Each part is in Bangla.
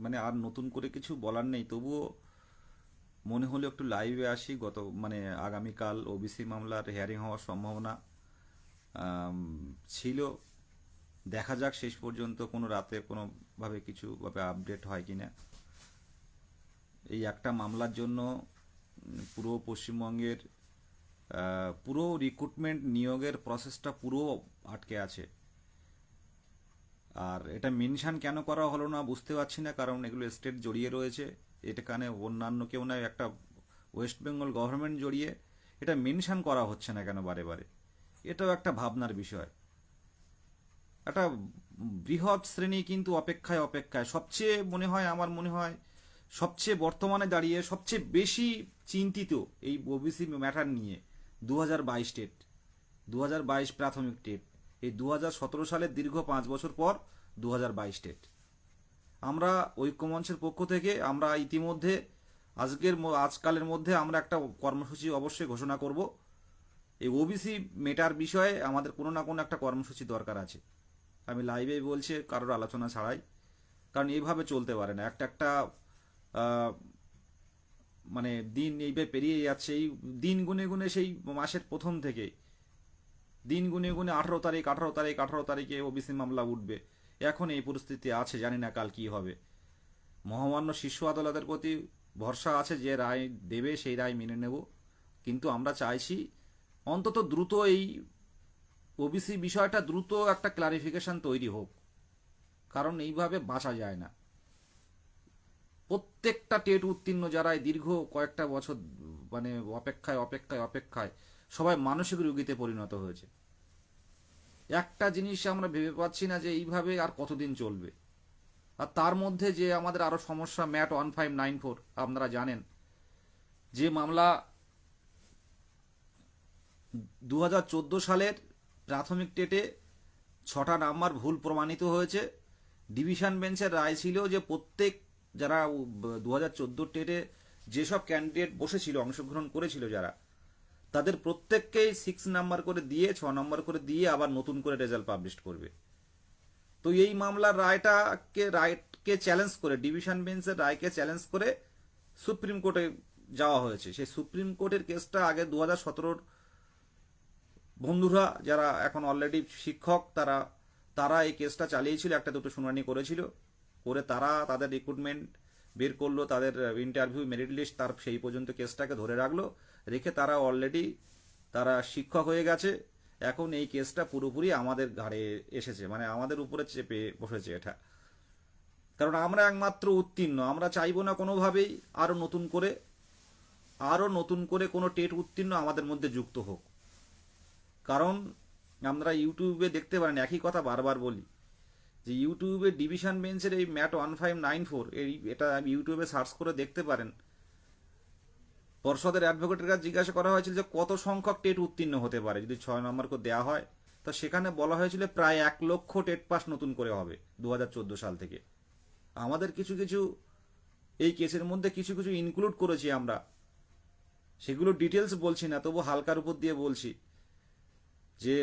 মানে আর নতুন করে কিছু বলার নেই। তবুও মনে হলো একটু লাইভে আসি। গত মানে আগামীকাল ওবিসি মামলার হিয়ারিং হওয়ার সম্ভাবনা ছিল। দেখা যাক শেষ পর্যন্ত কোনো রাতে কোনোভাবে কিছু ভাবে আপডেট হয় কি না এই একটা মামলার জন্য, পুরো পশ্চিমবঙ্গের পুরো রিক্রুটমেন্ট নিয়োগের প্রসেসটা পুরো আটকে আছে। আর এটা মেনশন কেন করা হলো না বুঝতে পারছি না, কারণ এগুলো স্টেট জড়িয়ে রয়েছে। এটাখানে অন্যান্য কেউ না, একটা ওয়েস্ট বেঙ্গল গভর্নমেন্ট জড়িয়ে এটা মেনশান করা হচ্ছে না কেন বারে বারে? এটাও একটা ভাবনার বিষয়। একটা বৃহৎ শ্রেণি কিন্তু অপেক্ষায় অপেক্ষায়, সবচেয়ে মনে হয়, আমার মনে হয়, সবচেয়ে বর্তমানে দাঁড়িয়ে সবচেয়ে বেশি চিন্তিত এই ওবিসি ম্যাটার নিয়ে দু হাজার বাইশ টেট দু হাজার বাইশ প্রাথমিক টেট এই দু হাজার সতেরো সালের দীর্ঘ পাঁচ বছর পর দু বাইশ আমরা ঐক্যমঞ্চের পক্ষ থেকে আমরা ইতিমধ্যে আজকের আজকালের মধ্যে আমরা একটা কর্মসূচি অবশ্যই ঘোষণা করব। এই ওবিসি মেটার বিষয়ে আমাদের কোনো না কোনো একটা কর্মসূচি দরকার আছে। আমি লাইভে বলছি, কারোর আলোচনা ছাড়াই। কারণ এইভাবে চলতে পারে না। একটা একটা মানে দিন এইভাবে পেরিয়ে যাচ্ছে। এই দিন গুনে গুনে সেই মাসের প্রথম থেকে দিন গুনে গুনে আঠারো তারিখ আঠারো তারিখ, আঠারো তারিখে ওবিসি মামলা উঠবে। এখন এই পরিস্থিতি আছে, জানি না কাল কি হবে। মহামান্য শীর্ষ আদালতের প্রতি ভরসা আছে, যে রায় দেবে সেই রায় মেনে নেব। কিন্তু আমরা চাইছি অন্তত দ্রুত এই ওবিসি বিষয়টা দ্রুত একটা ক্লারিফিকেশন তৈরি হোক। কারণ এইভাবে বাঁচা যায় না। প্রত্যেকটা টেট উত্তীর্ণ যারা দীর্ঘ কয়েকটা বছর মানে অপেক্ষায় অপেক্ষায় অপেক্ষায় সবাই মানসিক রোগীতে পরিণত হয়েছে। একটা জিনিস আমরা ভেবে পাচ্ছি না যে এইভাবে আর কতদিন চলবে। আর তার মধ্যে যে আমাদের আরও সমস্যা, MAT one five nine four, আপনারা জানেন, যে মামলা দু হাজার চোদ্দ সালের প্রাথমিক টেটে ছটা নাম্বার ভুল প্রমাণিত হয়েছে। ডিভিশন বেঞ্চের রায় ছিল যে প্রত্যেক যারা দু হাজার চোদ্দ টেটে যেসব ক্যান্ডিডেট বসেছিল, অংশগ্রহণ করেছিল যারা তাদের প্রত্যেককেই সিক্স নাম্বার করে দিয়ে, ছ নম্বর করে দিয়ে আবার নতুন করে রেজাল্ট পাবলিশ করবে। তো এই মামলার রায়টাকে, রায়কে চ্যালেঞ্জ করে ডিভিশন বেঞ্চের রায়কে চ্যালেঞ্জ করে সুপ্রিম কোর্টে যাওয়া হয়েছে। সেই সুপ্রিম কোর্টের কেসটা আগে দু হাজার সতেরোর বন্ধুরা যারা এখন অলরেডি শিক্ষক, তারা তারা এই কেসটা চালিয়েছিল, একটা দুটো শুনানি করেছিল। করে তারা তাদের রিক্রুটমেন্ট বের করল, তাদের ইন্টারভিউ মেরিট লিস্ট তার সেই পর্যন্ত কেসটাকে ধরে রাখল। রেখে তারা অলরেডি তারা শিক্ষক হয়ে গেছে। এখন এই কেসটা পুরোপুরি আমাদের ঘাড়ে এসেছে মানে আমাদের উপরে চেপে বসেছে এটা। কারণ আমরা একমাত্র উত্তীর্ণ, আমরা চাইব না কোনোভাবেই আরও নতুন করে, আরও নতুন করে কোনো টেট উত্তীর্ণ আমাদের মধ্যে যুক্ত হোক। কারণ আমরা ইউটিউবে দেখতে পারেন, একই কথা বারবার বলি, যে ইউটিউবে ডিভিশন বেঞ্চের এই MAT one five nine four, এই এটা ইউটিউবে সার্চ করে দেখতে পারেন পর্ষদের অ্যাডভোকেটের কাছে জিজ্ঞাসা করা হয়েছিল যে কত সংখ্যক টেট উত্তীর্ণ হতে পারে। যদি ছয় নম্বর করে দেওয়া হয়, তো সেখানে বলা হয়েছিল প্রায় এক লক্ষ টেট পাস নতুন করে হবে দু হাজার চোদ্দ সাল থেকে। আমাদের কিছু কিছু এই কেসের মধ্যে কিছু কিছু ইনক্লুড করেছি আমরা। সেগুলো ডিটেলস বলছি না, তবু হালকার উপর দিয়ে বলছি যে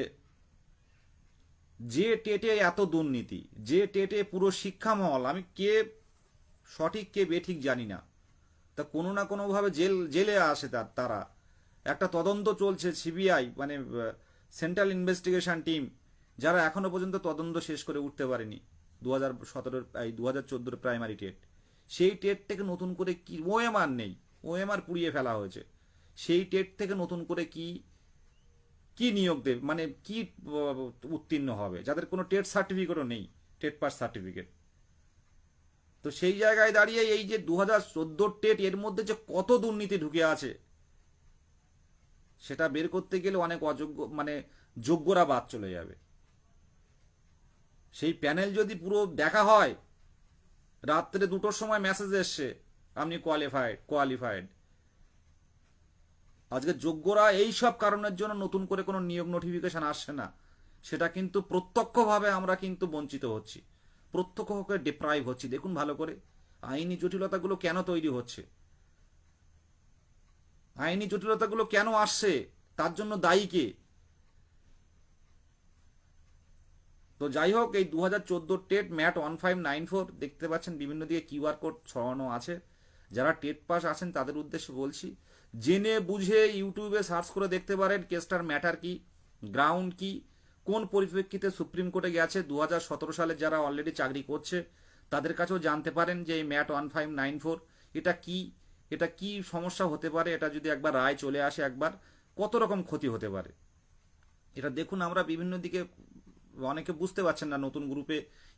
যে টেটে এত দুর্নীতি, যে টেটে পুরো শিক্ষা মহল আমি কে সঠিক, কে বেঠিক জানি না। তা কোনো না কোনোভাবে জেল, জেলে আসে তার, তারা। একটা তদন্ত চলছে সিবিআই মানে সেন্ট্রাল ইনভেস্টিগেশন টিম, যারা এখনও পর্যন্ত তদন্ত শেষ করে উঠতে পারেনি দু হাজার সতেরোর, এই দু হাজার চোদ্দোর প্রাইমারি টেট। সেই টেট থেকে নতুন করে কি, ওএমআর নেই, ওএমআর পুড়িয়ে ফেলা হয়েছে। সেই টেট থেকে নতুন করে কি কি নিয়োগ দেবে মানে কি উত্তীর্ণ হবে? যাদের কোনো টেট সার্টিফিকেটও নেই, টেট পাস সার্টিফিকেট। তো সেই জায়গায় দাঁড়িয়ে এই যে দু হাজার টেট এর মধ্যে যে কত দুর্নীতি ঢুকে আছে, সেটা বের করতে গেলে অনেক অযোগ্য মানে যোগ্যরা বাদ চলে যাবে। সেই প্যানেল যদি পুরো দেখা হয়, রাত্রে দুটোর সময় মেসেজ এসছে, আপনি কোয়ালিফাইড কোয়ালিফাইড আজকে যোগ্যরা এই সব কারণের জন্য নতুন করে কোনো নিয়োগ নোটিফিকেশন আসছে না। সেটা কিন্তু প্রত্যক্ষভাবে আমরা কিন্তু বঞ্চিত হচ্ছি। প্রত্যক্ষভাবে ডিপ্রাইভ হচ্ছি। দেখুন ভালো করে, আইনি জটিলতাগুলো কেন তৈরি হচ্ছে? আইনি জটিলতাগুলো কেন আসছে? তার জন্য দায়ী কে? তো যাই হোক, এই দু হাজার চোদ্দোর TET MAT one five nine four, দেখতে পাচ্ছেন বিভিন্ন দিকে কিউআর কোড ছড়ানো আছে। যারা টেট পাস আছেন, তাদের উদ্দেশ্যে বলছি, জেনে বুঝে ইউটিউবে সার্চ করে দেখতে পারেন, কেসটার ম্যাটার কি, গ্রাউন্ড কি কোন পরিপ্রেক্ষিতে সুপ্রিম কোর্টে গেছে? দু হাজার সতেরো সালে যারা অলরেডি চাকরি করছে, তাদের কাছেও জানতে পারেন যে এই MAT one five nine four, এটা কি এটা কি সমস্যা হতে পারে? এটা যদি একবার রায় চলে আসে একবার, কত রকম ক্ষতি হতে পারে? এটা দেখুন, আমরা বিভিন্ন দিকে, অনেকে বুঝতে পারছেন না, নতুন গ্রুপে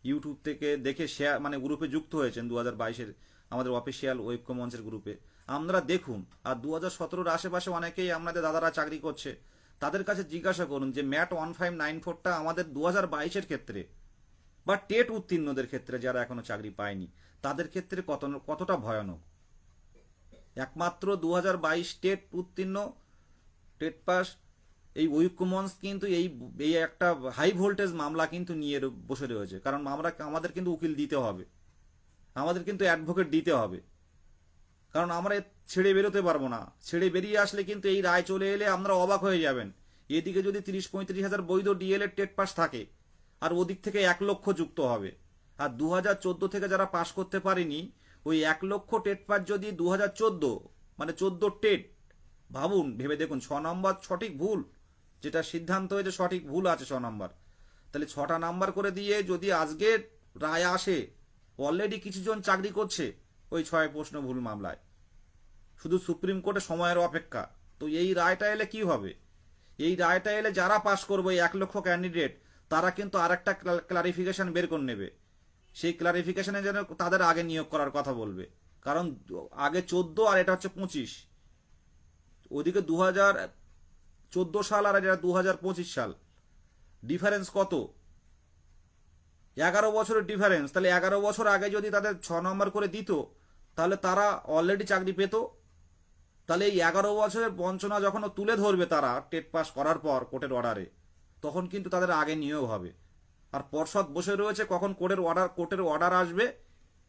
ইউটিউব থেকে দেখে শেয়ার মানে গ্রুপে যুক্ত হয়েছেন দু হাজার বাইশের, আমাদের অফিসিয়াল ঐক্য মঞ্চের গ্রুপে। আমরা দেখুন, আর দু হাজার সতেরোর আশেপাশে অনেকেই আমাদের দাদারা চাকরি করছে। তাদের কাছে জিজ্ঞাসা করুন যে, ম্যাট ওয়ান ফাইভ নাইন ফোরটা আমাদের দু হাজার বাইশের ক্ষেত্রে বা টেট উত্তীর্ণদের ক্ষেত্রে যারা এখনও চাকরি পায়নি, তাদের ক্ষেত্রে কত, কতটা ভয়ানক? একমাত্র দু হাজার বাইশ টেট উত্তীর্ণ, টেট পাস, এই ঐক্যমঞ্চ কিন্তু এই এই একটা হাই ভোল্টেজ মামলা কিন্তু নিয়ে বসে রয়েছে। কারণ আমরা, আমাদের কিন্তু উকিল দিতে হবে। আমাদের কিন্তু অ্যাডভোকেট দিতে হবে। কারণ আমরা ছেড়ে বেরোতে পারব না। ছেড়ে বেরিয়ে আসলে কিন্তু এই রায় চলে এলে আমরা অবাক হয়ে যাবেন। এদিকে যদি তিরিশ পঁয়ত্রিশ হাজার বৈধ ডিএলএড টেট পাস থাকে, আর ওদিক থেকে এক লক্ষ যুক্ত হবে। আর দু হাজার চোদ্দ থেকে যারা পাশ করতে পারেনি, ওই এক লক্ষ টেট পাস যদি দু হাজার চোদ্দ মানে চোদ্দ টেট, ভাবুন, ভেবে দেখুন, ছ নম্বর সঠিক ভুল, যেটা সিদ্ধান্ত হয়েছে সঠিক ভুল আছে ছ নম্বর। তাহলে ছটা নাম্বার করে দিয়ে যদি আজকে রায় আসে অলরেডি কিছুজন চাকরি করছে ওই ছয় প্রশ্ন ভুল মামলায়। শুধু সুপ্রিম কোর্টে সময়ের অপেক্ষা। তো এই রায়টা এলে কি হবে? এই রায়টা এলে যারা পাশ করবে এই এক লক্ষ ক্যান্ডিডেট তারা কিন্তু আর একটা ক্লারিফিকেশন বের করে নেবে। সেই ক্লারিফিকেশনে যেন তাদের আগে নিয়োগ করার কথা বলবে। কারণ আগে চোদ্দ আর এটা হচ্ছে পঁচিশ। ওদিকে দু হাজার চোদ্দ সাল আর এটা দু হাজার পঁচিশ সাল। ডিফারেন্স কত? এগারো বছরের ডিফারেন্স তাহলে এগারো বছর আগে যদি তাদের ছ নম্বর করে দিত, তাহলে তারা অলরেডি চাকরি পেত। তাহলে এই এগারো বছরের বঞ্চনা যখন তুলে ধরবে তারা টেট পাস করার পর কোর্টের অর্ডারে তখন কিন্তু তাদের আগে নিয়োগ হবে। আর পর্ষদ বসে রয়েছে কখন কোর্টের অর্ডার কোর্টের অর্ডার আসবে,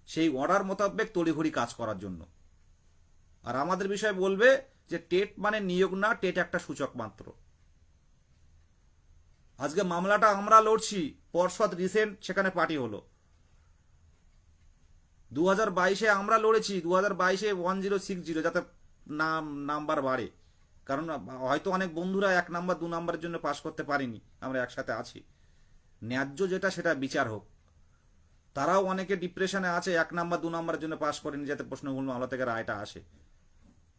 সেই অর্ডার মোতাবেক তড়িঘড়ি কাজ করার জন্য। আর আমাদের বিষয়ে বলবে যে টেট মানে নিয়োগ না, টেট একটা সূচক মাত্র। আজকে মামলাটা আমরা লড়ছি পর্ষদ রিসেন্ট সেখানে পার্টি হলো। দু হাজার বাইশে আমরা লড়েছি দু হাজার বাইশে ওয়ান জিরো সিক্স জিরো, যাতে নাম, নাম্বার বাড়ে। কারণ, হয়তো অনেক বন্ধুরা এক নাম্বার, দু নাম্বারের জন্য পাশ করতে পারিনি, আমরা একসাথে আছি। ন্যায্য যেটা, সেটা বিচার হোক। তারাও অনেকে ডিপ্রেশনে আছে, এক নাম্বার, দু নাম্বারের জন্য পাশ করেনি, যাতে প্রশ্নগুলো মামলা থেকে রায়টা আসে।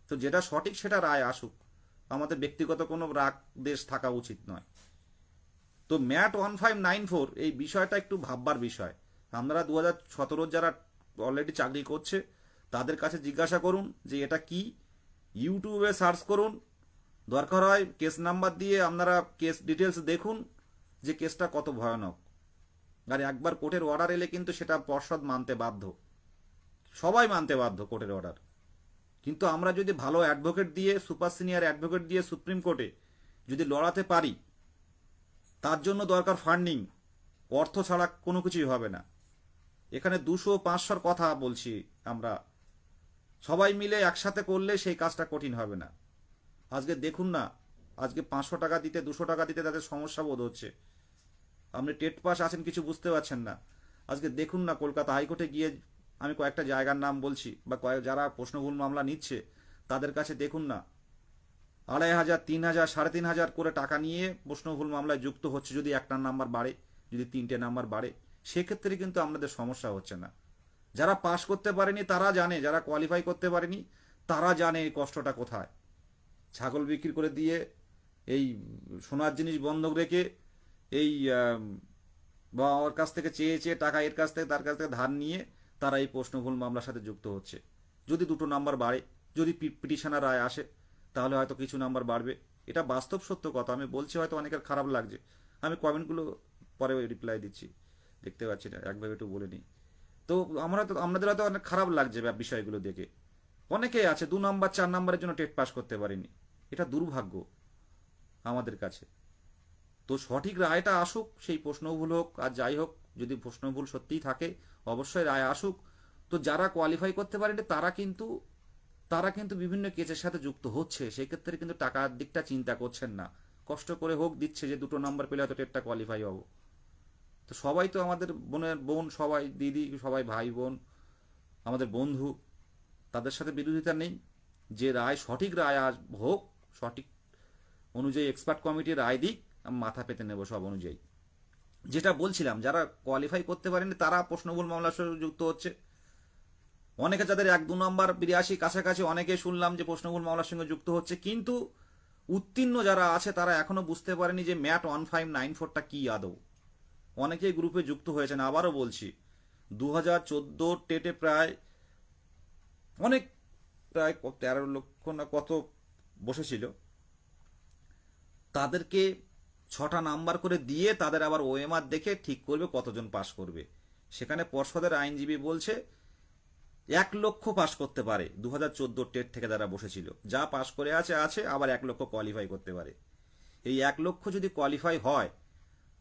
তো যেটা সঠিক, সেটা রায় আসুক। আমাদের ব্যক্তিগত কোনো রাগ, দেশ থাকা উচিত নয়। তো MAT one five nine four এই বিষয়টা একটু ভাববার বিষয়। আমরা দু হাজার সতেরোর যারা অলরেডি চাকরি করছে, তাদের কাছে জিজ্ঞাসা করুন যে এটা কি? ইউটিউবে সার্চ করুন। দরকার হয় কেস নাম্বার দিয়ে আপনারা কেস ডিটেলস দেখুন যে কেসটা কত ভয়ানক। আর একবার কোর্টের অর্ডার এলে কিন্তু সেটা পর্ষদ মানতে বাধ্য। সবাই মানতে বাধ্য কোর্টের অর্ডার কিন্তু আমরা যদি ভালো অ্যাডভোকেট দিয়ে সুপার সিনিয়র অ্যাডভোকেট দিয়ে সুপ্রিম কোর্টে যদি লড়াতে পারি তার জন্য দরকার ফান্ডিং। অর্থ ছাড়া কোনো কিছুই হবে না। এখানে দুশো পাঁচশোর কথা বলছি আমরা। সবাই মিলে একসাথে করলে সেই কাজটা কঠিন হবে না। আজকে দেখুন না, আজকে পাঁচশো টাকা দিতে, দুশো টাকা দিতে তাদের সমস্যা বোধ হচ্ছে। আপনি টেট পাস আছেন কিছু বুঝতে পারছেন না। আজকে দেখুন না, কলকাতা হাইকোর্টে গিয়ে আমি কয়েকটা জায়গার নাম বলছি বা কয়েক যারা প্রশ্নভুল মামলা নিচ্ছে, তাদের কাছে দেখুন না। আড়াই হাজার, তিন হাজার, সাড়ে তিন হাজার করে টাকা নিয়ে প্রশ্নভুল মামলায় যুক্ত হচ্ছে যদি একটা নাম্বার বাড়ে, যদি তিনটে নাম্বার বাড়ে, সেক্ষেত্রে কিন্তু আমাদের সমস্যা হচ্ছে না। যারা পাশ করতে পারেনি তারা জানে, যারা কোয়ালিফাই করতে পারেনি তারা জানে এই কষ্টটা কোথায়। ছাগল বিক্রি করে দিয়ে এই সোনার জিনিস বন্ধক রেখে এই বা ওর কাছ থেকে চেয়ে চেয়ে টাকা এর কাছ থেকে তার কাছ থেকে ধার নিয়ে তারা এই প্রশ্নভুল মামলার সাথে যুক্ত হচ্ছে। যদি দুটো নাম্বার বাড়ে, যদি পিটিশনার রায় আসে তাহলে হয়তো কিছু নাম্বার বাড়বে। এটা বাস্তব সত্য কথা। আমি বলছি হয়তো অনেকের খারাপ লাগছে। আমি কমেন্টগুলো পরে রিপ্লাই দিচ্ছি। দেখতে পাচ্ছি না, একভাবে একটু বলে নিই। তো আমরা তো, আমাদের হয়তো অনেক খারাপ লাগছে বিষয়গুলো দেখে। অনেকেই আছে, দু নাম্বার চার নাম্বারের জন্য টেট পাস করতে পারিনি। এটা দুর্ভাগ্য আমাদের কাছে। তো সঠিক রায়টা আসুক, সেই প্রশ্নভুল হোক, আর যাই হোক, যদি প্রশ্নভুল সত্যিই থাকে, অবশ্যই রায় আসুক। তো যারা কোয়ালিফাই করতে পারেনি, তারা কিন্তু তারা কিন্তু বিভিন্ন কেসের সাথে যুক্ত হচ্ছে, সেক্ষেত্রে কিন্তু টাকার দিকটা চিন্তা করছেন না। কষ্ট করে হোক দিচ্ছে যে দুটো নাম্বার পেলে হয়তো টেটটা কোয়ালিফাই হব। তো সবাই তো আমাদের বোনের বোন, সবাই দিদি, সবাই ভাই বোন, আমাদের বন্ধু, তাদের সাথে বিরোধিতা নেই। যে রায় সঠিক রায় আস হোক, সঠিক অনুযায়ী এক্সপার্ট কমিটির রায় দিক, আমি মাথা পেতে নেব সব অনুযায়ী। যেটা বলছিলাম, যারা কোয়ালিফাই করতে পারেনি, তারা প্রশ্নবুল মামলার সঙ্গে যুক্ত হচ্ছে। অনেকে যাদের এক দু নম্বর বিরাশি কাছাকাছি, অনেকে শুনলাম যে প্রশ্নবুল মামলার সঙ্গে যুক্ত হচ্ছে, কিন্তু উত্তীর্ণ যারা আছে, তারা এখনও বুঝতে পারেনি যে ম্যাট ওয়ান ফাইভ নাইন ফোরটা কি আদৌ। অনেকেই গ্রুপে যুক্ত হয়েছেন। আবারও বলছি, দু হাজার চোদ্দ টেটে প্রায় অনেক, প্রায় তেরো লক্ষ না কত বসেছিল। তাদেরকে ছটা নাম্বার করে দিয়ে তাদের আবার ওএমআর দেখে ঠিক করবে কতজন পাশ করবে। সেখানে পর্ষদের আইনজীবী বলছে এক লক্ষ পাশ করতে পারে। দু হাজার চোদ্দ টেট থেকে যারা বসেছিল। যা পাশ করে আছে আছে, আবার এক লক্ষ কোয়ালিফাই করতে পারে। এই এক লক্ষ যদি কোয়ালিফাই হয়,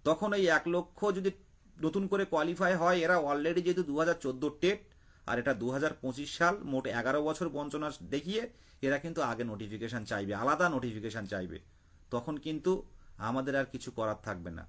তখন এই এক লক্ষ যদি নতুন করে কোয়ালিফাই হয়, এরা অলরেডি যেহেতু দু হাজার চোদ্দ টেট, আর এটা দু হাজার পঁচিশ সাল, মোট এগারো বছর বঞ্চনা দেখিয়ে এরা কিন্তু আগে নোটিফিকেশন চাইবে, আলাদা নোটিফিকেশন চাইবে। তখন কিন্তু আমাদের আর কিছু করার থাকবে না।